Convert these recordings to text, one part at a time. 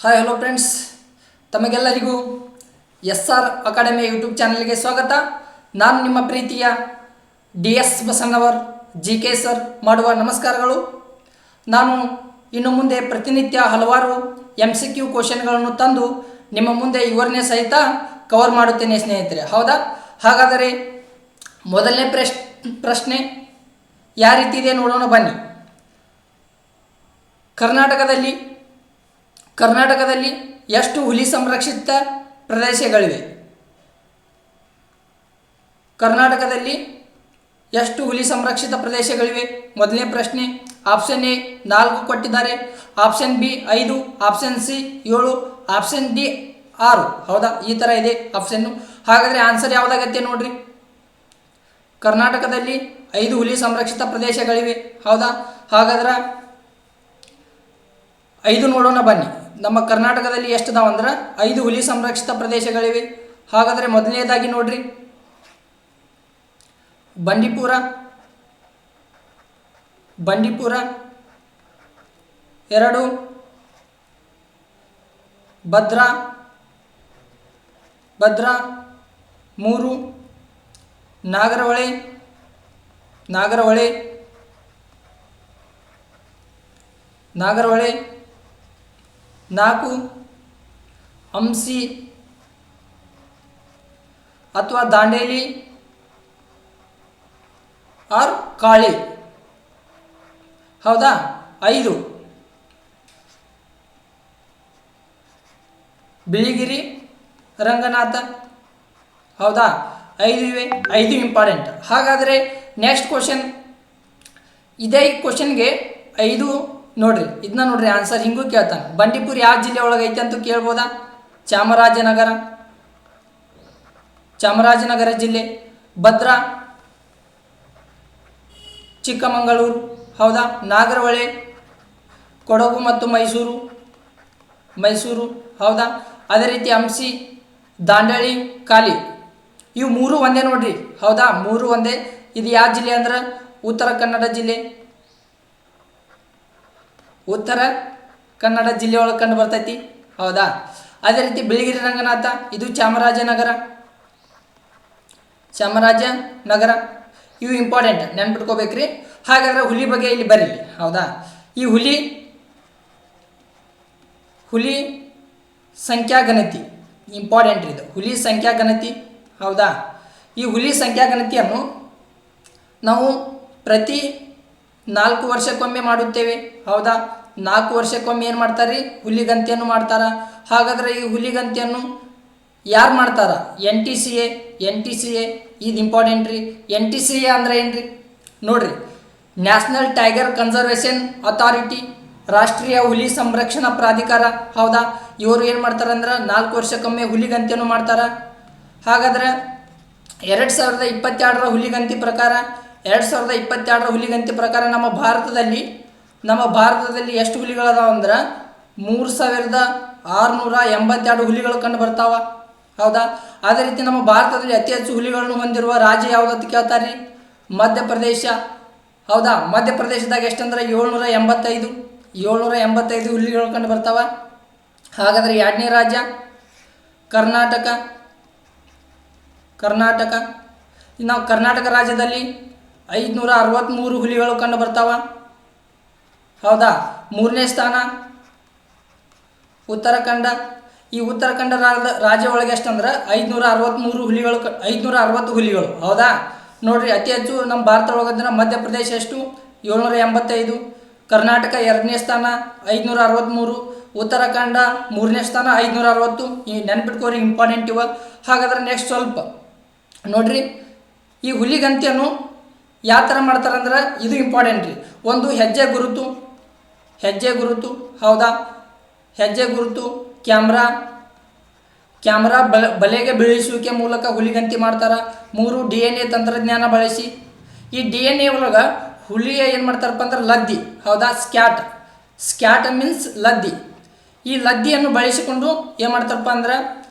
Hi hello friends ತಮಗೆಲ್ಲರಿಗೂ S R academy YouTube ಚಾನಲ್ಗೆ ಸ್ವಾಗತ. ನಾನು ನಿಮ್ಮ ಪ್ರೀತಿಯ D S Basannavar G K sir ಮಾಡುವ ನಮಸ್ಕಾರಗಳು. ನಾನು ಇನ್ನು ಮುಂದೆ ಪ್ರತಿನಿತ್ಯ ಹಲವಾರು ಎಂ ಸಿ ಕ್ಯೂ ಕ್ವಶನ್ಗಳನ್ನು ತಂದು ನಿಮ್ಮ ಮುಂದೆ ಇವರನ್ನೇ ಸಹಿತ ಕವರ್ ಮಾಡುತ್ತೇನೆ ಸ್ನೇಹಿತರೆ. ಹೌದಾ? ಹಾಗಾದರೆ ಮೊದಲನೇ ಪ್ರಶ್, ಪ್ರಶ್ನೆ ಯಾವ ರೀತಿ ಇದೆ ನೋಡೋಣ ಬನ್ನಿ. ಕರ್ನಾಟಕದಲ್ಲಿ ಕರ್ನಾಟಕದಲ್ಲಿ ಎಷ್ಟು ಹುಲಿ ಸಂರಕ್ಷಿತ ಪ್ರದೇಶಗಳಿವೆ? ಕರ್ನಾಟಕದಲ್ಲಿ ಎಷ್ಟು ಹುಲಿ ಸಂರಕ್ಷಿತ ಪ್ರದೇಶಗಳಿವೆ? ಮೊದಲನೇ ಪ್ರಶ್ನೆ ಆಪ್ಷನ್ ಎ ನಾಲ್ಕು ಕೊಟ್ಟಿದ್ದಾರೆ. ಆಪ್ಷನ್ ಬಿ ಐದು ಆಪ್ಷನ್ ಸಿ ಏಳು ಆಪ್ಷನ್ ಡಿ ಆರು. ಹೌದಾ? ಈ ಥರ ಇದೆ ಆಪ್ಷನ್ನು ಹಾಗಾದರೆ ಆನ್ಸರ್ ಯಾವುದಾಗತ್ತೆ ನೋಡ್ರಿ? ಕರ್ನಾಟಕದಲ್ಲಿ ಐದು ಹುಲಿ ಸಂರಕ್ಷಿತ ಪ್ರದೇಶಗಳಿವೆ. ಹೌದಾ? ಹಾಗಾದ್ರೆ ಐದು ನೋಡೋಣ ಬನ್ನಿ. ನಮ್ಮ ಕರ್ನಾಟಕದಲ್ಲಿ ಎಷ್ಟು ಅಂದ್ರೆ ಐದು ಹುಲಿ ಸಂರಕ್ಷಿತ ಪ್ರದೇಶಗಳಿವೆ. ಹಾಗಾದರೆ ಮೊದಲನೇದಾಗಿ ನೋಡ್ರಿ. ಬಂಡೀಪುರ ಬಂಡೀಪುರ, ಎರಡು, ಭದ್ರಾ ಭದ್ರಾ, ಮೂರು, ನಾಗರಹೊಳೆ ನಾಗರಹೊಳೆ ನಾಗರಹೊಳೆ ನಾಲ್ಕು ಅಂಸಿ ಅಥವಾ ದಾಂಡೇಲಿ. ಆರ್ ಕಾಳಿ. ಹೌದಾ? ಐದು. ಬಿಳಿಗಿರಿ, ರಂಗನಾಥ. ಹೌದಾ? ಐದು ಇವೆ. ಐದು ಇಂಪಾರ್ಟೆಂಟ್ ಹಾಗಾದರೆ ನೆಕ್ಸ್ಟ್ ಕ್ವಶನ್ ಇದೇ ಕ್ವಶನ್ಗೆ ಐದು ನೋಡ್ರಿ ಇದನ್ನ ನೋಡ್ರಿ ಆನ್ಸರ್ ಹಿಂಗೂ ಕೇಳ್ತಾನೆ. ಬಂಡೀಪುರ ಯಾವ ಜಿಲ್ಲೆ ಒಳಗೆ ಐತೆ ಅಂತ ಕೇಳ್ಬೋದಾ? ಚಾಮರಾಜನಗರ. ಚಾಮರಾಜನಗರ ಜಿಲ್ಲೆ. ಭದ್ರಾ. ಚಿಕ್ಕಮಗಳೂರು. ಹೌದಾ? ನಾಗರಹೊಳೆ. ಕೊಡಗು ಮತ್ತು ಮೈಸೂರು. ಮೈಸೂರು, ಹೌದಾ? ಅದೇ ರೀತಿ ಹಂಸಿ ದಾಂಡೇಳಿ ಕಾಲಿ ಇವು ಮೂರು ಒಂದೇ ನೋಡ್ರಿ. ಹೌದಾ? ಮೂರು ಒಂದೇ. ಇದು ಯಾವ ಜಿಲ್ಲೆ ಅಂದ್ರೆ? ಉತ್ತರ ಕನ್ನಡ ಜಿಲ್ಲೆ. ಉತ್ತರ ಕನ್ನಡ ಜಿಲ್ಲೆ ಒಳಗೆ ಕಂಡು ಬರ್ತೈತಿ. ಹೌದಾ? ಅದೇ ರೀತಿ ಬಿಳಿಗಿರಿ ರಂಗನಾಥ, ಇದು ಚಾಮರಾಜನಗರ ಚಾಮರಾಜನಗರ ಇವು ಇಂಪಾರ್ಟೆಂಟ್ ನೆನ್ಪಿಟ್ಕೋಬೇಕ್ರಿ. ಹಾಗಾದ್ರೆ ಹುಲಿ ಬಗ್ಗೆ ಇಲ್ಲಿ ಬರೀಲಿ ಹೌದಾ? ಈ ಹುಲಿ ಹುಲಿ ಸಂಖ್ಯಾ ಗಣತಿ ಇಂಪಾರ್ಟೆಂಟ್ ಇದು. ಹುಲಿ ಸಂಖ್ಯಾ ಗಣತಿ ಹೌದಾ? ಈ ಹುಲಿ ಸಂಖ್ಯಾ ಗಣತಿಯನ್ನು ನಾವು ಪ್ರತಿ ನಾಲ್ಕು ವರ್ಷಕ್ಕೊಮ್ಮೆ ಮಾಡುತ್ತೇವೆ. ಹೌದಾ? ನಾಲ್ಕು ವರ್ಷಕ್ಕೊಮ್ಮೆ ಏನು ಮಾಡ್ತಾರೆ ರೀ ಹುಲಿಗಂತಿಯನ್ನು ಮಾಡ್ತಾರ. ಹಾಗಾದ್ರೆ ಈ ಹುಲಿಗಂತಿಯನ್ನು ಯಾರು ಮಾಡ್ತಾರ? N T C A, N T C A, ಇದು ಇಂಪಾರ್ಟೆಂಟ್ ರೀ. ಎನ್ ಟಿ ಸಿ ಎ ಅಂದ್ರೆ ಏನು ರೀ ನೋಡಿರಿ, ನ್ಯಾಷನಲ್ ಟೈಗರ್ ಕನ್ಸರ್ವೇಷನ್ ಅಥಾರಿಟಿ, ರಾಷ್ಟ್ರೀಯ ಹುಲಿ ಸಂರಕ್ಷಣಾ ಪ್ರಾಧಿಕಾರ, ಹೌದಾ? ಇವರು ಏನು ಮಾಡ್ತಾರೆ ಅಂದ್ರೆ ನಾಲ್ಕು ವರ್ಷಕ್ಕೊಮ್ಮೆ ಹುಲಿಗಂತಿಯನ್ನು ಮಾಡ್ತಾರ. ಹಾಗಾದ್ರೆ ಎರಡು ಸಾವಿರದ ಇಪ್ಪತ್ತೆರಡರ ಹುಲಿಗಂತಿ ಪ್ರಕಾರ, ಎರಡು ಸಾವಿರದ ಇಪ್ಪತ್ತೆರಡರ ಹುಲಿಗಂತಿ ಪ್ರಕಾರ ನಮ್ಮ ಭಾರತದಲ್ಲಿ ನಮ್ಮ ಭಾರತದಲ್ಲಿ ಎಷ್ಟು ಹುಲಿಗಳದಾವ ಅಂದ್ರೆ ಮೂರು ಸಾವಿರದ ಆರುನೂರ ಎಂಬತ್ತೆರಡು ಹುಲಿಗಳು ಕಂಡು ಬರ್ತಾವ. ಹೌದಾ? ಅದೇ ರೀತಿ ನಮ್ಮ ಭಾರತದಲ್ಲಿ ಅತಿ ಹೆಚ್ಚು ಹುಲಿಗಳನ್ನು ಹೊಂದಿರುವ ರಾಜ್ಯ ಯಾವುದಂತ ಕೇಳ್ತಾರೆ ಮಧ್ಯಪ್ರದೇಶ. ಹೌದಾ? ಮಧ್ಯಪ್ರದೇಶದಾಗ ಎಷ್ಟಂದ್ರೆ? ಏಳ್ನೂರ ಎಂಬತ್ತೈದು. ಏಳ್ನೂರ ಎಂಬತ್ತೈದು ಹುಲಿಗಳು ಕಂಡು ಬರ್ತಾವ. ಹಾಗಾದರೆ ಎರಡನೇ ರಾಜ್ಯ? ಕರ್ನಾಟಕ. ಕರ್ನಾಟಕ. ನಾವು ಕರ್ನಾಟಕ ರಾಜ್ಯದಲ್ಲಿ ಐದುನೂರ ಅರವತ್ತ್ಮೂರು ಹುಲಿಗಳು ಕಂಡು ಬರ್ತಾವ. ಹೌದಾ? ಮೂರನೇ ಸ್ಥಾನ? ಉತ್ತರಾಖಂಡ. ಈ ಉತ್ತರಾಖಂಡ ರಾಜ್ಯ ಒಳಗೆ ಎಷ್ಟಂದ್ರೆ? ಐದುನೂರ ಅರವತ್ತ್ಮೂರು ಹುಲಿಗಳು ಐದುನೂರ ಅರವತ್ತು ಹುಲಿಗಳು. ಹೌದಾ? ನೋಡ್ರಿ, ಅತಿ ಹೆಚ್ಚು ನಮ್ಮ ಭಾರತ ಒಳಗಂದ್ರೆ ಮಧ್ಯಪ್ರದೇಶ ಎಷ್ಟು? ಏಳ್ನೂರ ಎಂಬತ್ತೈದು. ಕರ್ನಾಟಕ ಎರಡನೇ ಸ್ಥಾನ, ಐದುನೂರ ಅರವತ್ತ್ಮೂರು ಉತ್ತರಾಖಂಡ ಮೂರನೇ ಸ್ಥಾನ, ಐದುನೂರ ಅರವತ್ತು. ಈ ನೆನ್ಪಿಟ್ಕೋರಿ ಇಂಪಾರ್ಟೆಂಟ್ ಇವ. ಹಾಗಾದ್ರೆ ನೆಕ್ಸ್ಟ್ ಸ್ವಲ್ಪ. ನೋಡ್ರಿ, ಈ ಹುಲಿಗಂತಿಯನ್ನು ಯಾವ ಥರ ಮಾಡ್ತಾರಂದ್ರೆ ಇದು ಇಂಪಾರ್ಟೆಂಟ್ ರೀ. ಒಂದು ಹೆಜ್ಜೆ ಗುರುತು ಹೆಜ್ಜೆ ಗುರುತು, ಹೌದಾ? ಹೆಜ್ಜೆ ಗುರುತು, ಕ್ಯಾಮ್ರಾ. ಕ್ಯಾಮ್ರಾ ಬಲ, ಬಲೆಗೆ ಬೀಳಿಸುವಿಕೆ ಮೂಲಕ ಹುಲಿಗಂತಿ ಮಾಡ್ತಾರೆ. ಮೂರು ಡಿ ಎನ್ ಎ ತಂತ್ರಜ್ಞಾನ ಬಳಸಿ. ಈ ಡಿ ಎನ್ ಎ ಒಳಗೆ ಹುಲಿಯ ಏನು ಮಾಡ್ತಾರಪ್ಪ ಅಂದ್ರೆ ಲದ್ದಿ, ಹೌದಾ? ಸ್ಕ್ಯಾಟ್. ಸ್ಕ್ಯಾಟ್ ಮೀನ್ಸ್ ಲದ್ದಿ. ಈ ಲದ್ದಿಯನ್ನು ಬಳಸಿಕೊಂಡು ಏನು ಮಾಡ್ತಾರಪ್ಪ ಅಂದ್ರೆ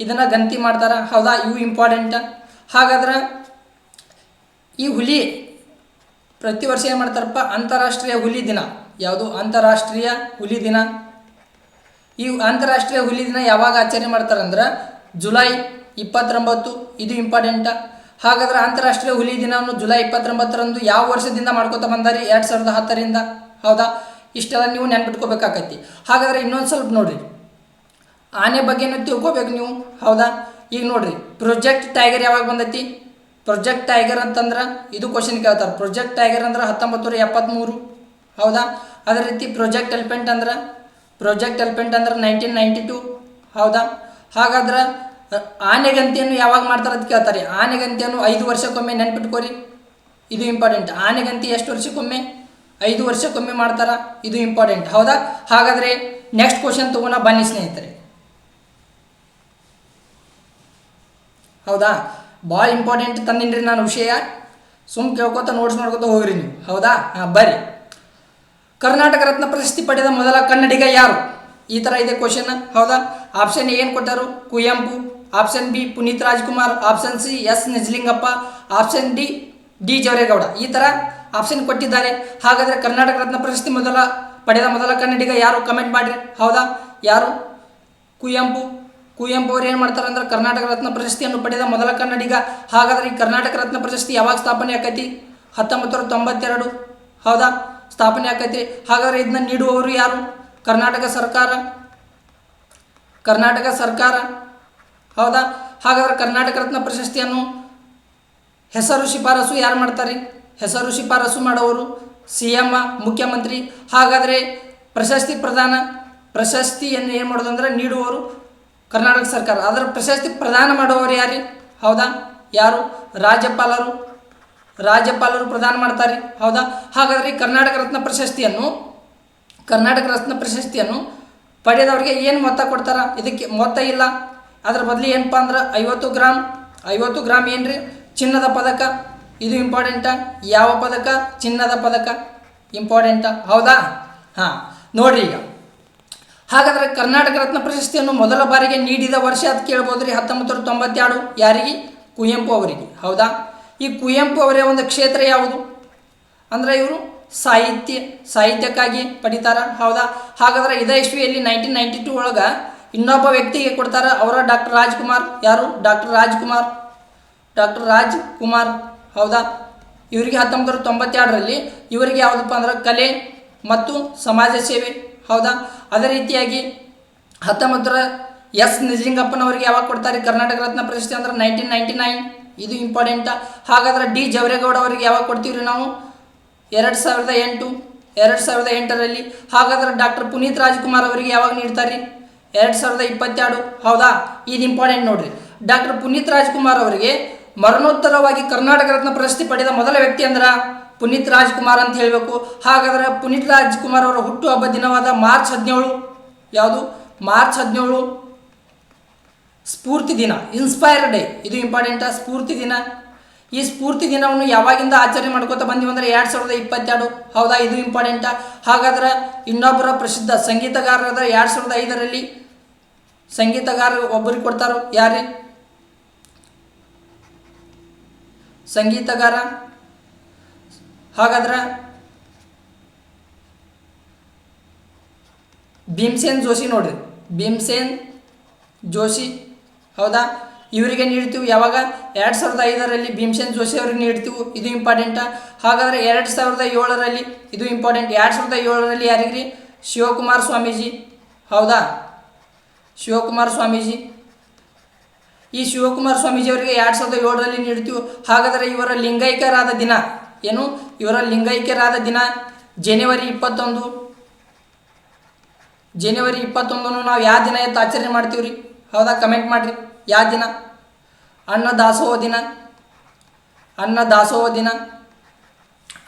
ಇದನ್ನು ಗಂತಿ ಮಾಡ್ತಾರೆ. ಹೌದಾ? ಇವು ಇಂಪಾರ್ಟೆಂಟ್ ಹಾಗಾದ್ರೆ ಈ ಹುಲಿ ಪ್ರತಿ ವರ್ಷ ಏನು ಮಾಡ್ತಾರಪ್ಪ? ಅಂತಾರಾಷ್ಟ್ರೀಯ ಹುಲಿ ದಿನ. ಯಾವುದು ಅಂತಾರಾಷ್ಟ್ರೀಯ ಹುಲಿ ದಿನ? ಈ ಅಂತಾರಾಷ್ಟ್ರೀಯ ಹುಲಿ ದಿನ ಯಾವಾಗ ಆಚರಣೆ ಮಾಡ್ತಾರಂದ್ರೆ ಜುಲೈ ಇಪ್ಪತ್ತೊಂಬತ್ತು, ಇದು ಇಂಪಾರ್ಟೆಂಟ. ಹಾಗಾದ್ರೆ ಅಂತಾರಾಷ್ಟ್ರೀಯ ಹುಲಿ ದಿನವನ್ನು ಜುಲೈ ಇಪ್ಪತ್ತೊಂಬತ್ತರಂದು ಯಾವ ವರ್ಷದಿಂದ ಮಾಡ್ಕೋತ ಬಂದಾರಿ? ಎರಡು ಸಾವಿರದ ಹತ್ತರಿಂದ. ಹೌದಾ? ಇಷ್ಟೆಲ್ಲ ನೀವು ನೆನ್ಪಿಟ್ಕೋಬೇಕಾಕೈತಿ. ಹಾಗಾದ್ರೆ ಇನ್ನೊಂದು ಸ್ವಲ್ಪ ನೋಡ್ರಿ. ಆನೆ ಬಗ್ಗೆನೂ ತಿಳ್ಕೊಬೇಕು ನೀವು. ಹೌದಾ? ಈಗ ನೋಡ್ರಿ. ಪ್ರೊಜೆಕ್ಟ್ ಟೈಗರ್ ಯಾವಾಗ ಬಂದೈತಿ? ಪ್ರೊಜೆಕ್ಟ್ ಟೈಗರ್ ಅಂತಂದ್ರೆ, ಇದು ಕ್ವಶನ್ ಕೇಳ್ತಾರೆ. ಪ್ರೊಜೆಕ್ಟ್ ಟೈಗರ್ ಅಂದ್ರೆ ಹತ್ತೊಂಬತ್ತು ನೂರ ಎಪ್ಪತ್ತ್ಮೂರು ಹೌದಾ? ಅದೇ ರೀತಿ ಪ್ರೊಜೆಕ್ಟ್ ಎಲ್ಪೆಂಟ್ ಅಂದ್ರೆ ಪ್ರೊಜೆಕ್ಟ್ ಎಲ್ಪೆಂಟ್ ಅಂದ್ರೆ ನೈನ್ಟೀನ್ ನೈಂಟಿ ಟು ಹೌದಾ? ಹಾಗಾದ್ರೆ ಆನೆಗಂತಿಯನ್ನು ಯಾವಾಗ ಮಾಡ್ತಾರೆ ಅಂತ ಕೇಳ್ತಾರೆ. ಆನೆಗಂತಿಯನ್ನು ಐದು ವರ್ಷಕ್ಕೊಮ್ಮೆ ನೆನ್ಪಿಟ್ಕೋರಿ. ಇದು ಇಂಪಾರ್ಟೆಂಟ್ ಆನೆಗಂತಿ ಎಷ್ಟು ವರ್ಷಕ್ಕೊಮ್ಮೆ? ಐದು ವರ್ಷಕ್ಕೊಮ್ಮೆ ಮಾಡ್ತಾರ. ಇದು ಇಂಪಾರ್ಟೆಂಟ್ ಹೌದಾ? ಹಾಗಾದ್ರೆ ನೆಕ್ಸ್ಟ್ ಕ್ವಶನ್ ತಗೋಣ ಬನ್ನಿ ಸ್ನೇಹಿತರೆ. ಹೌದಾ? ಭಾಳ ಇಂಪಾರ್ಟೆಂಟ್ ತಂದಿನ್ರಿ ನಾನು ವಿಷಯ. ಸುಮ್ ಕೇಳ್ಕೊತ ನೋಟ್ಸ್ ಮಾಡ್ಕೊತ ಹೋಗ್ರಿ ನೀವು. ಹೌದಾ? ಹಾಂ, ಬರ್ರಿ. ಕರ್ನಾಟಕ ರತ್ನ ಪ್ರಶಸ್ತಿ ಪಡೆದ ಮೊದಲ ಕನ್ನಡಿಗ ಯಾರು? ಈ ಥರ ಇದೆ ಕ್ವಶನ್ ಹೌದಾ? ಆಪ್ಷನ್ ಏನು ಕೊಟ್ಟರು? Kuvempu. Option B Puneeth Rajkumar. Option C S Nijalingappa. Option D D Javaregowda. ಈ ಥರ ಆಪ್ಷನ್ ಕೊಟ್ಟಿದ್ದಾರೆ. ಹಾಗಾದರೆ ಕರ್ನಾಟಕ ರತ್ನ ಪ್ರಶಸ್ತಿ ಮೊದಲ ಪಡೆದ ಮೊದಲ ಕನ್ನಡಿಗ ಯಾರು? ಕಮೆಂಟ್ ಮಾಡಿರಿ. ಹೌದಾ? ಯಾರು? ಕುವೆಂಪು. ಕುವೆಂಪು ಅವ್ರು ಏನು ಮಾಡ್ತಾರೆ ಅಂದ್ರೆ ಕರ್ನಾಟಕ ರತ್ನ ಪ್ರಶಸ್ತಿಯನ್ನು ಪಡೆದ ಮೊದಲ ಕನ್ನಡಿಗ. ಹಾಗಾದರೆ ಈ ಕರ್ನಾಟಕ ರತ್ನ ಪ್ರಶಸ್ತಿ ಯಾವಾಗ ಸ್ಥಾಪನೆ ಆಕೈತಿ? ಹತ್ತೊಂಬತ್ತು ತೊಂಬತ್ತೆರಡು. ಹೌದಾ? ಸ್ಥಾಪನೆ ಆಕೈತಿ. ಹಾಗಾದ್ರೆ ಇದನ್ನ ನೀಡುವವರು ಯಾರು? ಕರ್ನಾಟಕ ಸರ್ಕಾರ. ಕರ್ನಾಟಕ ಸರ್ಕಾರ. ಹೌದಾ? ಹಾಗಾದ್ರೆ ಕರ್ನಾಟಕ ರತ್ನ ಪ್ರಶಸ್ತಿಯನ್ನು ಹೆಸರು ಶಿಫಾರಸು ಯಾರು ಮಾಡ್ತಾರೆ? ಹೆಸರು ಶಿಫಾರಸು ಮಾಡೋರು ಸಿ ಎಂ ಮುಖ್ಯಮಂತ್ರಿ. ಹಾಗಾದರೆ ಪ್ರಶಸ್ತಿ ಪ್ರದಾನ, ಪ್ರಶಸ್ತಿಯನ್ನು ಏನು ಮಾಡೋದು ಅಂದರೆ ನೀಡುವವರು ಕರ್ನಾಟಕ ಸರ್ಕಾರ. ಅದರ ಪ್ರಶಸ್ತಿ ಪ್ರದಾನ ಮಾಡುವವರು ಯಾರು? ಹೌದಾ? ಯಾರು? ರಾಜ್ಯಪಾಲರು ರಾಜ್ಯಪಾಲರು ಪ್ರದಾನ ಮಾಡ್ತಾರೆ. ಹೌದಾ? ಹಾಗಾದರೆ ಕರ್ನಾಟಕ ರತ್ನ ಪ್ರಶಸ್ತಿಯನ್ನು, ಕರ್ನಾಟಕ ರತ್ನ ಪ್ರಶಸ್ತಿಯನ್ನು ಪಡೆದವರಿಗೆ ಏನು ಮೊತ್ತ ಕೊಡ್ತಾರ? ಇದಕ್ಕೆ ಮೊತ್ತ ಇಲ್ಲ. ಅದರ ಬದಲು ಏನಪ್ಪ ಅಂದ್ರೆ ಐವತ್ತು ಗ್ರಾಮ್ ಐವತ್ತು ಗ್ರಾಮ್ ಏನ್ರಿ? ಚಿನ್ನದ ಪದಕ. ಇದು ಇಂಪಾರ್ಟೆಂಟ ಯಾವ ಪದಕ? ಚಿನ್ನದ ಪದಕ. ಇಂಪಾರ್ಟೆಂಟ ಹೌದಾ? ಹಾಂ ನೋಡ್ರಿ ಈಗ. ಹಾಗಾದ್ರೆ ಕರ್ನಾಟಕ ರತ್ನ ಪ್ರಶಸ್ತಿಯನ್ನು ಮೊದಲ ಬಾರಿಗೆ ನೀಡಿದ ವರ್ಷ ಅದು ಕೇಳ್ಬೋದು ರೀ ಹತ್ತೊಂಬತ್ತು ತೊಂಬತ್ತೆರಡು ಯಾರಿಗೆ? ಕುವೆಂಪು ಅವರಿಗೆ. ಹೌದಾ? ಈ ಕುವೆಂಪು ಅವರೇ ಒಂದು ಕ್ಷೇತ್ರ ಯಾವುದು? ಅಂದರೆ ಇವರು ಸಾಹಿತ್ಯ, ಸಾಹಿತ್ಯಕ್ಕಾಗಿ ಪಡಿತಾರ, ಹೌದಾ? ಹಾಗಾದ್ರೆ ಇದೇ ಇಶ್ವಿಯಲ್ಲಿ ನೈನ್ಟೀನ್ ನೈಂಟಿ ಟೂ ಒಳಗೆ ಇನ್ನೊಬ್ಬ ವ್ಯಕ್ತಿಗೆ ಕೊಡ್ತಾರೆ ಅವರ ಡಾಕ್ಟರ್ ರಾಜ್ಕುಮಾರ್. ಯಾರು? ಡಾಕ್ಟರ್ ರಾಜ್ಕುಮಾರ್. ಡಾಕ್ಟರ್ ರಾಜ್ಕುಮಾರ್, ಹೌದಾ? ಇವರಿಗೆ ಹತ್ತೊಂಬತ್ತು ತೊಂಬತ್ತೆರಡರಲ್ಲಿ ಇವರಿಗೆ ಯಾವುದಪ್ಪ ಅಂದ್ರೆ ಕಲೆ ಮತ್ತು ಸಮಾಜ ಸೇವೆ, ಹೌದಾ? ಅದೇ ರೀತಿಯಾಗಿ ಹತ್ತೊಂಬತ್ತರ ಎಸ್. ನಿಜಲಿಂಗಪ್ಪನವರಿಗೆ ಯಾವಾಗ ಕೊಡ್ತಾರೆ? ಕರ್ನಾಟಕ ರತ್ನ ಪ್ರಶಸ್ತಿ ಅಂದ್ರೆ ನೈನ್ಟೀನ್ ನೈಂಟಿ ನೈನ್ ಇದು ಇಂಪಾರ್ಟೆಂಟ ಹಾಗಾದ್ರೆ ಡಿ ಜವರೇಗೌಡ ಅವರಿಗೆ ಯಾವಾಗ ಕೊಡ್ತೀವಿ ರೀ ನಾವು? ಎರಡು ಸಾವಿರದ ಎಂಟು, ಎರಡು ಸಾವಿರದ ಎಂಟರಲ್ಲಿ. ಹಾಗಾದ್ರೆ ಡಾಕ್ಟರ್ ಪುನೀತ್ ರಾಜ್ಕುಮಾರ್ ಅವರಿಗೆ ಯಾವಾಗ ನೀಡ್ತಾರೆ ಎರಡು ಸಾವಿರದ ಇಪ್ಪತ್ತೆರಡು. ಹೌದಾ? ಇದು ಇಂಪಾರ್ಟೆಂಟ್ ನೋಡ್ರಿ. ಡಾಕ್ಟರ್ ಪುನೀತ್ ರಾಜ್ಕುಮಾರ್ ಅವರಿಗೆ ಮರಣೋತ್ತರವಾಗಿ ಕರ್ನಾಟಕ ರತ್ನ ಪ್ರಶಸ್ತಿ ಪಡೆದ ಮೊದಲ ವ್ಯಕ್ತಿ ಅಂದ್ರ ಪುನೀತ್ ರಾಜ್ಕುಮಾರ್ ಅಂತ ಹೇಳಬೇಕು. ಹಾಗಾದ್ರೆ ಪುನೀತ್ ರಾಜ್ಕುಮಾರ್ ಅವರ ಹುಟ್ಟುಹಬ್ಬ ದಿನವಾದ ಮಾರ್ಚ್ ಹದಿನೇಳು. ಯಾವುದು? ಮಾರ್ಚ್ ಹದಿನೇಳು. ಸ್ಫೂರ್ತಿ ದಿನ ಇನ್ಸ್ಪೈರ್ ಡೇ ಇದು ಇಂಪಾರ್ಟೆಂಟ ಸ್ಫೂರ್ತಿ ದಿನ. ಈ ಸ್ಫೂರ್ತಿ ದಿನವನ್ನು ಯಾವಾಗಿಂದ ಆಚರಣೆ ಮಾಡ್ಕೋತಾ ಬಂದಿವಿ ಅಂದರೆ ಎರಡು ಸಾವಿರದ ಇಪ್ಪತ್ತೆರಡು. ಹೌದಾ? ಇದು ಇಂಪಾರ್ಟೆಂಟ ಹಾಗಾದ್ರೆ ಇನ್ನೊಬ್ಬರ ಪ್ರಸಿದ್ಧ ಸಂಗೀತಗಾರರಾದ ಎರಡು ಸಾವಿರದ ಐದರಲ್ಲಿ ಸಂಗೀತಗಾರ ಒಬ್ಬರಿಗೆ ಕೊಡ್ತಾರೋ? ಯಾರು ಸಂಗೀತಗಾರ? ಹಾಗಾದ್ರೆ ಭೀಮ್ಸೇನ್ ಜೋಶಿ ನೋಡ್ರಿ. ಭೀಮ್ಸೇನ್ ಜೋಶಿ ಹೌದಾ? ಇವರಿಗೆ ನೀಡ್ತೀವಿ ಯಾವಾಗ? ಎರಡು ಸಾವಿರದ ಐದರಲ್ಲಿ ಭೀಮಸೇನ್ ಜೋಶಿ ಅವರಿಗೆ ನೀಡ್ತೀವಿ, ಇದು ಇಂಪಾರ್ಟೆಂಟ ಹಾಗಾದರೆ ಎರಡು ಸಾವಿರದ ಏಳರಲ್ಲಿ ಇದು ಇಂಪಾರ್ಟೆಂಟ್ ಎರಡು ಸಾವಿರದ ಏಳರಲ್ಲಿ ಯಾರಿಗ್ರಿ? ಶಿವಕುಮಾರ್ ಸ್ವಾಮೀಜಿ. ಹೌದಾ? ಶಿವಕುಮಾರ್ ಸ್ವಾಮೀಜಿ. ಈ ಶಿವಕುಮಾರ್ ಸ್ವಾಮೀಜಿ ಅವರಿಗೆ ಎರಡು ಸಾವಿರದ ಏಳರಲ್ಲಿ ನೀಡ್ತೀವಿ. ಹಾಗಾದರೆ ಇವರ ಲಿಂಗೈಕ್ಯರಾದ ದಿನ ಏನು? ಇವರ ಲಿಂಗೈಕ್ಯರಾದ ದಿನ ಜನವರಿ ಇಪ್ಪತ್ತೊಂದು. ಜನವರಿ ಇಪ್ಪತ್ತೊಂದನ್ನು ನಾವು ಯಾವ ದಿನ ಎತ್ತು ಆಚರಣೆ ಮಾಡ್ತೀವಿ ರೀ ಹೌದಾ? ಕಮೆಂಟ್ ಮಾಡಿರಿ. ಯಾವ ದಿನ? ಅನ್ನ ದಾಸೋಹ ದಿನ? ಅನ್ನ ದಾಸೋಹ ದಿನ?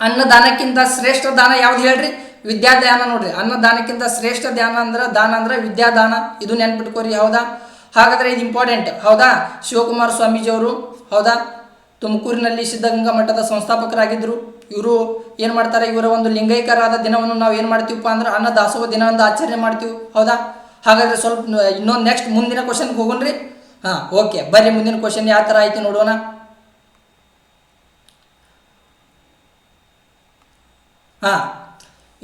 ಅನ್ನದಾನಕ್ಕಿಂತ ಶ್ರೇಷ್ಠ ದಾನ ಯಾವ್ದು ಹೇಳ್ರಿ? ವಿದ್ಯಾದಾನ ನೋಡ್ರಿ. ಅನ್ನದಾನಕ್ಕಿಂತ ಶ್ರೇಷ್ಠ ದಾನ ಅಂದ್ರೆ ದಾನ ಅಂದ್ರೆ ವಿದ್ಯಾದಾನ. ಇದು ನೆನ್ಪಿಟ್ಕೋರಿ, ಹೌದಾ? ಹಾಗಾದ್ರೆ ಇದು ಇಂಪಾರ್ಟೆಂಟ್ ಹೌದಾ? ಶಿವಕುಮಾರ ಸ್ವಾಮೀಜಿಯವರು, ಹೌದಾ? ತುಮಕೂರಿನಲ್ಲಿ ಸಿದ್ಧಗಂಗಾ ಮಠದ ಸಂಸ್ಥಾಪಕರಾಗಿದ್ದರು ಇವರು ಏನು ಮಾಡ್ತಾರೆ? ಇವರ ಒಂದು ಲಿಂಗೈಕರಾದ ದಿನವನ್ನು ನಾವು ಏನು ಮಾಡ್ತೀವಪ್ಪ ಅಂದ್ರೆ ಅನ್ನ ದಾಸೋಹ ದಿನವನ್ನು ಆಚರಣೆ ಮಾಡ್ತೀವಿ. ಹೌದಾ? ಹಾಗಾದ್ರೆ ಸ್ವಲ್ಪ ಇನ್ನೊಂದು ನೆಕ್ಸ್ಟ್ ಮುಂದಿನ ಕ್ವಶನ್ಗೆ ಹೋಗೋಣ್ರಿ. ಹಾಂ ಓಕೆ ಬರ್ರಿ, ಮುಂದಿನ ಕ್ವಶನ್ ಯಾವ ಥರ ಆಯ್ತು ನೋಡೋಣ. ಹಾಂ,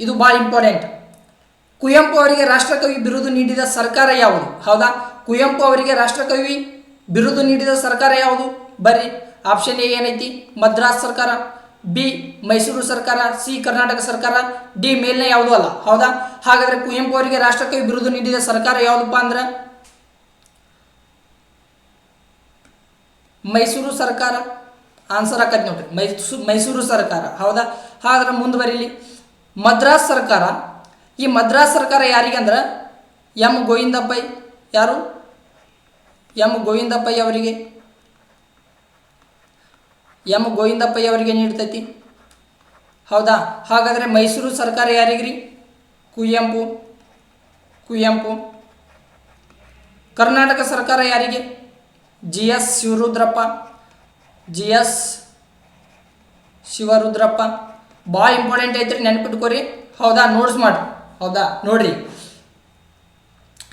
ಇದು ಭಾಳ ಇಂಪಾರ್ಟೆಂಟ್ ಕುವೆಂಪು ಅವರಿಗೆ ರಾಷ್ಟ್ರಕವಿ ಬಿರುದು ನೀಡಿದ ಸರ್ಕಾರ ಯಾವುದು? ಹೌದಾ? ಕುವೆಂಪು ಅವರಿಗೆ ರಾಷ್ಟ್ರಕವಿ ಬಿರುದು ನೀಡಿದ ಸರ್ಕಾರ ಯಾವುದು? ಬರ್ರಿ ಆಪ್ಷನ್ ಎ ಏನೈತಿ? ಮದ್ರಾಸ್ ಸರ್ಕಾರ. ಬಿ, ಮೈಸೂರು ಸರ್ಕಾರ, ಸಿ, ಕರ್ನಾಟಕ ಸರ್ಕಾರ, ಡಿ ಮೇಲ್ನ ಯಾವುದು ಅಲ್ಲ. ಹೌದಾ? ಹಾಗಾದ್ರೆ ಕುವೆಂಪು ಅವರಿಗೆ ರಾಷ್ಟ್ರಕವಿ ಬಿರುದು ನೀಡಿದ ಸರ್ಕಾರ ಯಾವುದಪ್ಪ ಅಂದ್ರೆ? ಮೈಸೂರು ಸರ್ಕಾರ? ಆನ್ಸರ್ ಆಕತ್ ನೋಡ್ರಿ. ಮೈಸೂ, ಮೈಸೂರು ಸರ್ಕಾರ. ಹೌದಾ? ಹಾಗಾದ್ರೆ ಮುಂದುವರಿಲಿ. ಮದ್ರಾಸ್ ಸರ್ಕಾರ. ಈ ಮದ್ರಾಸ್ ಸರ್ಕಾರ ಯಾರಿಗೆ ಅಂದ್ರೆ? ಎಂ ಗೋವಿಂದಪ್ಪೈ ಯಾರು? ಎಂ ಗೋವಿಂದಪ್ಪ ಅವರಿಗೆ. ಎಂ ಗೋವಿಂದಪ್ಪಯ್ಯ ಅವರಿಗೆ ನೀಡ್ತೈತಿ. ಹೌದಾ? ಹಾಗಾದರೆ ಮೈಸೂರು ಸರ್ಕಾರ ಯಾರಿಗ್ರಿ? ಕುವೆಂಪು. ಕುವೆಂಪು. ಕರ್ನಾಟಕ ಸರ್ಕಾರ ಯಾರಿಗೆ? G S Shivarudrappa. G S Shivarudrappa. ಭಾಳ ಇಂಪಾರ್ಟೆಂಟ್ ಐತ್ರಿ, ನೆನ್ಪಿಟ್ಕೋರಿ. ಹೌದಾ? ನೋಟ್ಸ್ ಮಾಡ್ರಿ ಹೌದಾ? ನೋಡ್ರಿ.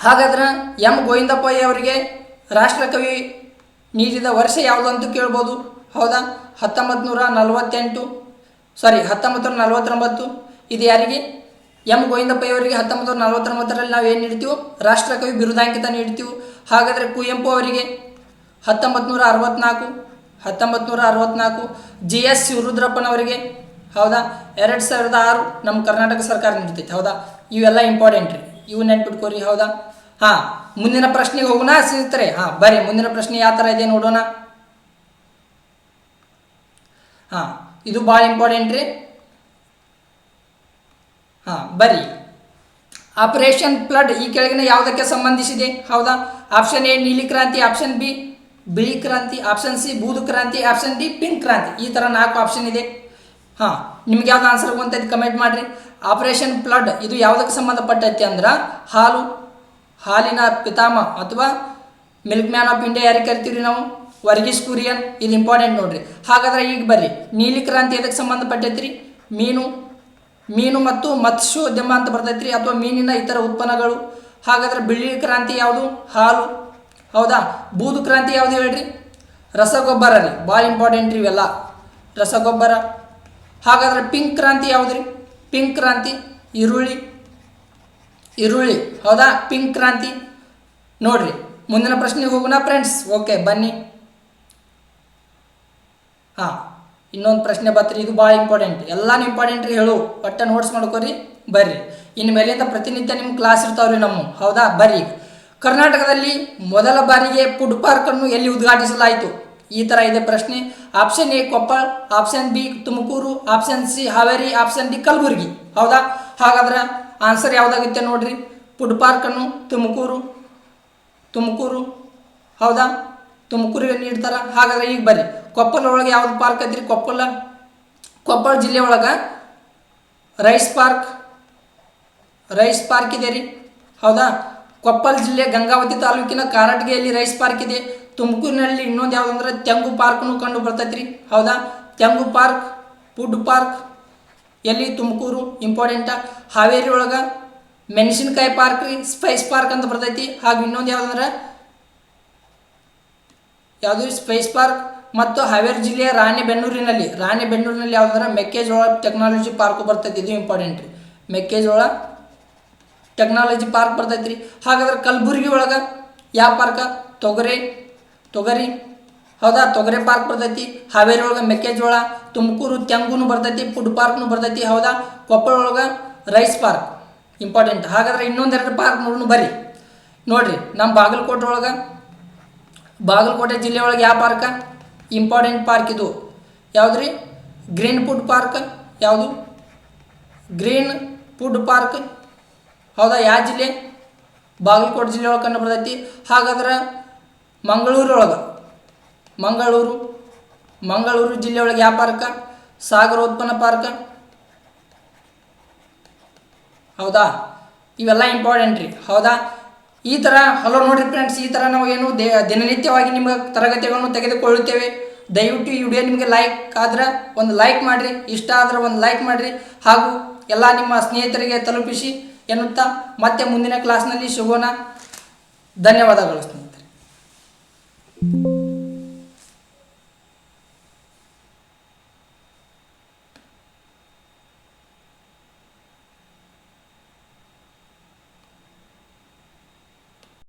ಹಾಗಾದ್ರೆ ಎಂ ಗೋವಿಂದಪ್ಪಯ್ಯ ಅವರಿಗೆ ರಾಷ್ಟ್ರಕವಿ ನೀಡಿದ ವರ್ಷ ಯಾವುದು ಅಂತ ಕೇಳ್ಬೋದು? ಹೌದಾ? ಹತ್ತೊಂಬತ್ತು ನೂರ ನಲವತ್ತೆಂಟು. ಸಾರಿ ಹತ್ತೊಂಬತ್ತು ನೂರ ನಲವತ್ತೊಂಬತ್ತು. ಇದು ಯಾರಿಗೆ? ಎಂ. ಗೋವಿಂದಪ್ಪಯ್ಯವರಿಗೆ ಹತ್ತೊಂಬತ್ತು ನೂರ ನಲವತ್ತೊಂಬತ್ತರಲ್ಲಿ ನಾವು ಏನು ನೀಡ್ತೀವಿ? ರಾಷ್ಟ್ರಕವಿ ಬಿರುದಾಂಕಿತ ನೀಡ್ತೀವಿ? ಹಾಗಾದರೆ ಕುವೆಂಪು ಅವರಿಗೆ ಹತ್ತೊಂಬತ್ತು ನೂರ ಅರವತ್ತ್ನಾಲ್ಕು ಹತ್ತೊಂಬತ್ತು ನೂರ ಅರವತ್ತ್ನಾಲ್ಕು ಜಿ. ಎಸ್. ಶಿವರುದ್ರಪ್ಪನವರಿಗೆ ಹೌದಾ? ಎರಡು ಸಾವಿರದ ಆರು ನಮ್ಮ ಕರ್ನಾಟಕ ಸರ್ಕಾರ ನೀಡ್ತೈತೆ, ಹೌದಾ? ಇವೆಲ್ಲ ಇಂಪಾರ್ಟೆಂಟ್ ರೀ. ಇವು ನೆನ್ಪಿಟ್ಕೋರಿ, ಹೌದಾ? ಹಾಂ, ಮುಂದಿನ ಪ್ರಶ್ನೆಗೆ ಹೋಗೋಣ ಸ್ನೇಹಿತರೆ ಹಾಂ ಬರೀ ಮುಂದಿನ ಪ್ರಶ್ನೆ ಯಾವ ಥರ ಇದೆ ನೋಡೋಣ. ಹಾಂ, ಇದು ಭಾಳ ಇಂಪಾರ್ಟೆಂಟ್ ರೀ. ಹಾಂ, ಬರ್ರಿ. ಆಪರೇಷನ್ ಫ್ಲಡ್ ಈ ಕೆಳಗಿನ ಯಾವುದಕ್ಕೆ ಸಂಬಂಧಿಸಿದೆ? ಹೌದಾ? ಆಪ್ಷನ್ ಎ ನೀಲಿ ಕ್ರಾಂತಿ. ಆಪ್ಷನ್ ಬಿ ಬಿಳಿ ಕ್ರಾಂತಿ. ಆಪ್ಷನ್ ಸಿ ಬೂದು ಕ್ರಾಂತಿ. ಆಪ್ಷನ್ ಡಿ ಪಿಂಕ್ ಕ್ರಾಂತಿ. ಈ ಥರ ನಾಲ್ಕು ಆಪ್ಷನ್ ಇದೆ. ಹಾಂ, ನಿಮ್ಗೆ ಯಾವ್ದು ಆನ್ಸರ್ ಅಂತ ಕಮೆಂಟ್ ಮಾಡಿರಿ. ಆಪರೇಷನ್ ಫ್ಲಡ್ ಇದು ಯಾವುದಕ್ಕೆ ಸಂಬಂಧಪಟ್ಟೈತಿ ಅಂದ್ರೆ, ಹಾಲು, ಹಾಲಿನ ಪಿತಾಮ ಅಥವಾ ಮಿಲ್ಕ್ ಮ್ಯಾನ್ ಆಫ್ ಇಂಡಿಯಾ ಯಾರಿಗೆ ಕರಿತೀವಿ ನಾವು? ವರ್ಗೀಸ್ ಕುರಿಯನ್, ಇದು ಇಂಪಾರ್ಟೆಂಟ್ ನೋಡ್ರಿ. ಹಾಗಾದ್ರೆ ಈಗ ಬರ್ರಿ. ನೀಲಿ ಕ್ರಾಂತಿ ಎದಕ್ಕೆ ಸಂಬಂಧಪಟ್ಟೈತ್ರಿ? ಮೀನು ಮೀನು ಮತ್ತು ಮತ್ಸ್ಯೋದ್ಯಮ ಅಂತ ಬರ್ತೈತ್ರಿ ಅಥವಾ ಮೀನಿನ ಇತರ ಉತ್ಪನ್ನಗಳು? ಹಾಗಾದ್ರೆ ಬಿಳಿ ಕ್ರಾಂತಿ ಯಾವುದು? ಹಾಲು. ಹೌದಾ? ಬೂದು ಕ್ರಾಂತಿ ಯಾವುದು ಹೇಳ್ರಿ? ರಸಗೊಬ್ಬರ ರೀ. ಭಾಳ ಇಂಪಾರ್ಟೆಂಟ್ ರೀ ಇವೆಲ್ಲ. ರಸಗೊಬ್ಬರ. ಹಾಗಾದ್ರೆ ಪಿಂಕ್ ಕ್ರಾಂತಿ ಯಾವುದು ರೀ ಪಿಂಕ್ ಕ್ರಾಂತಿ, ಈರುಳ್ಳಿ. ಈರುಳ್ಳಿ. ಹೌದಾ? ಪಿಂಕ್ ಕ್ರಾಂತಿ. ನೋಡ್ರಿ. ಮುಂದಿನ ಪ್ರಶ್ನೆಗೆ ಹೋಗೋಣ ಫ್ರೆಂಡ್ಸ್ ಓಕೆ ಬನ್ನಿ. ಹಾಂ, ಇನ್ನೊಂದು ಪ್ರಶ್ನೆ ಬತ್ರಿ ಇದು ಭಾಳ ಇಂಪಾರ್ಟೆಂಟ್ ಎಲ್ಲಾನು ಇಂಪಾರ್ಟೆಂಟ್ ರೀ ಹೇಳು. ಒಟ್ಟ ನೋಟ್ಸ್ ಮಾಡ್ಕೊರಿ, ಬರ್ರಿ. ಇನ್ನು ಮೇಲಿಂದ ಪ್ರತಿನಿತ್ಯ ನಿಮ್ಮ ಕ್ಲಾಸ್ ಇರ್ತಾವ್ರಿ ನಮ್ಮ. ಹೌದಾ? ಬರ್ರಿ ಕರ್ನಾಟಕದಲ್ಲಿ ಮೊದಲ ಬಾರಿಗೆ ಫುಡ್ ಪಾರ್ಕನ್ನು ಎಲ್ಲಿ ಉದ್ಘಾಟಿಸಲಾಯಿತು? ಈ ಥರ ಇದೆ ಪ್ರಶ್ನೆ. Option A Koppal. Option B Tumakuru. Option C Haveri. Option D Kalaburagi. ಹೌದಾ? ಹಾಗಾದ್ರೆ ಆನ್ಸರ್ ಯಾವುದಾಗುತ್ತೆ ನೋಡ್ರಿ? ಫುಡ್ ಪಾರ್ಕನ್ನು ತುಮಕೂರು. ತುಮಕೂರು. ಹೌದಾ? ತುಮಕೂರಿಗೆ ನೀಡ್ತಾರ ಹಾಗಾದ್ರೆ ಈಗ ಬರ್ರಿ. ಕೊಪ್ಪಳ ಒಳಗೆ ಯಾವ್ದು ಪಾರ್ಕ್ ಐತ್ರಿ ಕೊಪ್ಪಳ ಕೊಪ್ಪಳ ಜಿಲ್ಲೆ ಒಳಗೆ ರೈಸ್ ಪಾರ್ಕ್ ರೈಸ್ ಪಾರ್ಕ್ ಇದೆ ರೀ. ಹೌದಾ? ಕೊಪ್ಪಳ ಜಿಲ್ಲೆ ಗಂಗಾವತಿ ತಾಲೂಕಿನ ಕಾರಟಗಿಯಲ್ಲಿ ರೈಸ್ ಪಾರ್ಕ್ ಇದೆ. ತುಮಕೂರಿನಲ್ಲಿ ಇನ್ನೊಂದು ಯಾವುದಂದ್ರೆ ತೆಂಗು ಪಾರ್ಕ್ನು ಕಂಡು ಬರ್ತೈತ್ರಿ. ಹೌದಾ? ತೆಂಗು ಪಾರ್ಕ್ ಫುಡ್ ಪಾರ್ಕ್ ಎಲ್ಲಿ ತುಮಕೂರು ಇಂಪಾರ್ಟೆಂಟ ಹಾವೇರಿ ಒಳಗೆ ಮೆಣಸಿನ್ಕಾಯಿ ಪಾರ್ಕ್ ರೀ ಸ್ಪೈಸ್ ಪಾರ್ಕ್ ಅಂತ ಬರ್ತೈತಿ. ಹಾಗೆ ಇನ್ನೊಂದು ಯಾವುದಂದ್ರೆ ಯಾವುದು ಸ್ಪೈಸ್ ಪಾರ್ಕ್ ಮತ್ತು ಹಾವೇರಿ ಜಿಲ್ಲೆಯ ರಾಣೆಬೆನ್ನೂರಿನಲ್ಲಿ ರಾಣೆಬೆನ್ನೂರಿನಲ್ಲಿ ಯಾವುದಂದ್ರೆ ಮೆಕ್ಕೆಜೋಳ ಟೆಕ್ನಾಲಜಿ ಪಾರ್ಕ್ ಬರ್ತೈತಿ, ಇದು ಇಂಪಾರ್ಟೆಂಟ್ ರೀ. ಮೆಕ್ಕೆಜೋಳ ಟೆಕ್ನಾಲಜಿ ಪಾರ್ಕ್ ಬರ್ತೈತಿ ರೀ ಹಾಗಾದ್ರೆ ಕಲಬುರಗಿ ಒಳಗೆ ಯಾವ ಪಾರ್ಕ ತೊಗರಿ ತೊಗರಿ. ಹೌದಾ? ತೊಗರೆ ಪಾರ್ಕ್ ಬರ್ತೈತಿ. ಹಾವೇರಿ ಒಳಗೆ ಮೆಕ್ಕೆಜೋಳ, ತುಮಕೂರು ತೆಂಗುನು ಬರ್ತೈತಿ ಫುಡ್ ಪಾರ್ಕ್ನು ಬರ್ತೈತಿ, ಹೌದಾ? ಕೊಪ್ಪಳ ಒಳಗೆ ರೈಸ್ ಪಾರ್ಕ್ ಇಂಪಾರ್ಟೆಂಟ್ ಹಾಗಾದ್ರೆ ಇನ್ನೊಂದೆರಡು ಪಾರ್ಕ್ ನೋಡೋಣ ಬರ್ರಿ. ನೋಡ್ರಿ ನಮ್ಮ ಬಾಗಲಕೋಟೆ ಒಳಗೆ, ಬಾಗಲಕೋಟೆ ಜಿಲ್ಲೆ ಒಳಗೆ ಯಾವ ಪಾರ್ಕ ಇಂಪಾರ್ಟೆಂಟ್ ಪಾರ್ಕ್ ಇದು. ಯಾವುದು ಗ್ರೀನ್ ಫುಡ್ ಪಾರ್ಕ್? ಯಾವುದು? Green food park? ಹೌದಾ, ಯಾವ ಜಿಲ್ಲೆ? ಬಾಗಲಕೋಟೆ ಜಿಲ್ಲೆ ಒಳಗೆ ಕಂಡು ಬರ್ತೈತಿ. ಹಾಗಾದ್ರೆ ಮಂಗಳೂರೊಳಗೆ. ಮಂಗಳೂರು ಮಂಗಳೂರು ಜಿಲ್ಲೆ ಒಳಗೆ ಯಾವ ಪಾರ್ಕ? ಸಾಗರ ಉತ್ಪನ್ನ ಪಾರ್ಕ. ಹೌದಾ? ಇವೆಲ್ಲ ಇಂಪಾರ್ಟೆಂಟ್ ರೀ. ಹೌದಾ? ಈ ಥರ ಹಲೋ ನೋಡಿರಿ ಫ್ರೆಂಡ್ಸ್ ಈ ಥರ ನಾವು ಏನು ದೇ ದಿನನಿತ್ಯವಾಗಿ ನಿಮಗೆ ತರಗತಿಗಳನ್ನು ತೆಗೆದುಕೊಳ್ಳುತ್ತೇವೆ. ದಯವಿಟ್ಟು ಈ ವಿಡಿಯೋ ನಿಮಗೆ ಲೈಕ್ ಆದ್ರೆ ಒಂದು ಲೈಕ್ ಮಾಡಿರಿ, ಇಷ್ಟ ಆದ್ರೆ ಒಂದು ಲೈಕ್ ಮಾಡಿರಿ, ಹಾಗೂ ಎಲ್ಲ ನಿಮ್ಮ ಸ್ನೇಹಿತರಿಗೆ ತಲುಪಿಸಿ ಎನ್ನುತ್ತಾ ಮತ್ತೆ ಮುಂದಿನ ಕ್ಲಾಸ್ನಲ್ಲಿ ಸಿಗೋಣ. ಧನ್ಯವಾದಗಳು ಸ್ನೇಹಿತರೆ.